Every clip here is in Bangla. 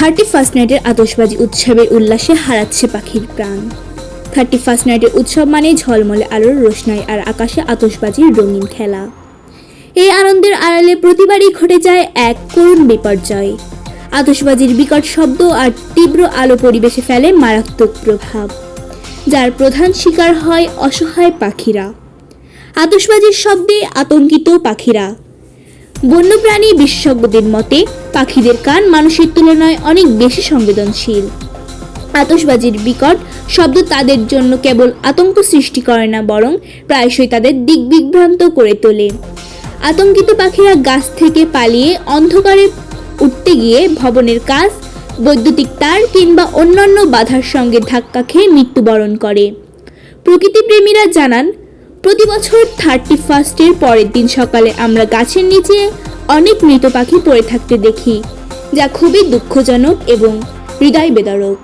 থার্টি ফার্স্ট নাইটের আতশবাজি উৎসবের উল্লাসে হারাচ্ছে পাখির প্রাণ। থার্টি ফার্স্ট নাইটের উৎসব মানে ঝলমলে আলোর রোশনাই আর আকাশে আতশবাজির রঙিন খেলা। এই আনন্দের আড়ালে প্রতিবারই ঘটে যায় এক করুণ বিপর্যয়। আতশবাজির বিকট শব্দ আর তীব্র আলো পরিবেশে ফেলে মারাত্মক প্রভাব, যার প্রধান শিকার হয় অসহায় পাখিরা। আতশবাজির শব্দে আতঙ্কিত পাখিরা। বন্যপ্রাণী বিশেষজ্ঞদের মতে, পাখিদের কান মানুষের তুলনায় অনেক বেশি সংবেদনশীল। আতসবাজির বিকট শব্দ তাদের জন্য কেবল আতঙ্ক সৃষ্টি করে না, বরং প্রায়শই তাদের দিক বিভ্রান্ত করে তোলে। আতঙ্কিত পাখিরা গাছ থেকে পালিয়ে অন্ধকারে উঠতে গিয়ে ভবনের কাজ, বৈদ্যুতিক তার কিংবা অন্যান্য বাধার সঙ্গে ধাক্কা খেয়ে মৃত্যুবরণ করে। প্রকৃতিপ্রেমীরা জানান প্রতি বছর থার্টি ফার্স্টের পরের দিন সকালে আমরা গাছের নিচে অনেক মৃত পাখি পড়ে থাকতে দেখি, যা খুবই দুঃখজনক এবং হৃদয় বেদারক।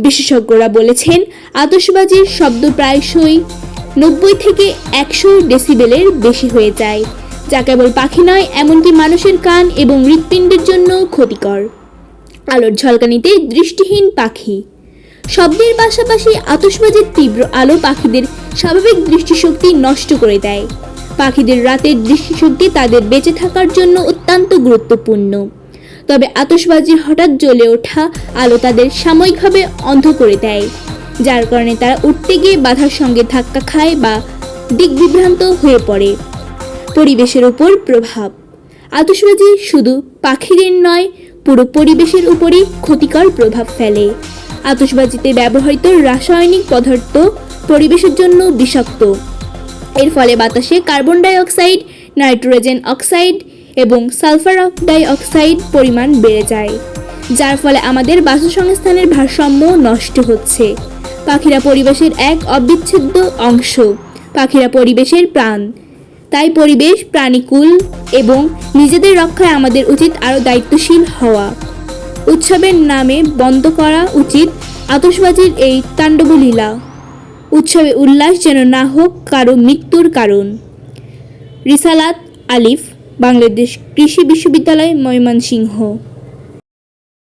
বিশেষজ্ঞরা বলেছেন আতসবাজির শব্দ প্রায়শই নব্বই থেকে একশো ডেসিবেলের বেশি হয়ে যায়, যা কেবল পাখি নয়, এমনকি মানুষের কান এবং হৃৎপিণ্ডের জন্য ক্ষতিকর। আলোর ঝলকানিতে দৃষ্টিহীন পাখি। শব্দের পাশাপাশি আতসবাজির তীব্র আলো পাখিদের স্বাভাবিক দৃষ্টিশক্তি নষ্ট করে দেয়। পাখিদের রাতের দৃষ্টিশক্তি তাদের বেঁচে থাকার জন্য অত্যন্ত গুরুত্বপূর্ণ। তবে আতশবাজির হঠাৎ জ্বলে ওঠা আলো তাদের সাময়িকভাবে অন্ধ করে দেয়, যার কারণে তারা উঠতে গিয়ে বাধার সঙ্গে ধাক্কা খায় বা দিকবিভ্রান্ত হয়ে পড়ে। পরিবেশের উপর প্রভাব। আতশবাজি শুধু পাখিদের নয়, পুরো পরিবেশের উপরই ক্ষতিকর প্রভাব ফেলে। আতশবাজিতে ব্যবহৃত রাসায়নিক পদার্থ পরিবেশের জন্য বিষাক্ত। এর ফলে বাতাসে carbon dioxide nitrogen oxide এবং সালফার ডাই অক্সাইড পরিমাণ বেড়ে যায়, যার ফলে আমাদের বাসসংস্থানের ভারসাম্য নষ্ট হচ্ছে। পাখিরা পরিবেশের এক অবিচ্ছেদ্য অংশ, পাখিরা পরিবেশের প্রাণ। তাই পরিবেশ প্রাণীকুল এবং নিজেদের রক্ষায় আমাদের উচিত আরও দায়িত্বশীল হওয়া। উৎসবের নামে বন্ধ করা উচিত আতশবাজির এই তাণ্ডবলীলা। উৎসবে উল্লাস যেন না হোক কারও মৃত্যুর কারণ। রিসালাত আলিফ বাংলাদেশ কৃষি বিশ্ববিদ্যালয় ময়মনসিংহ।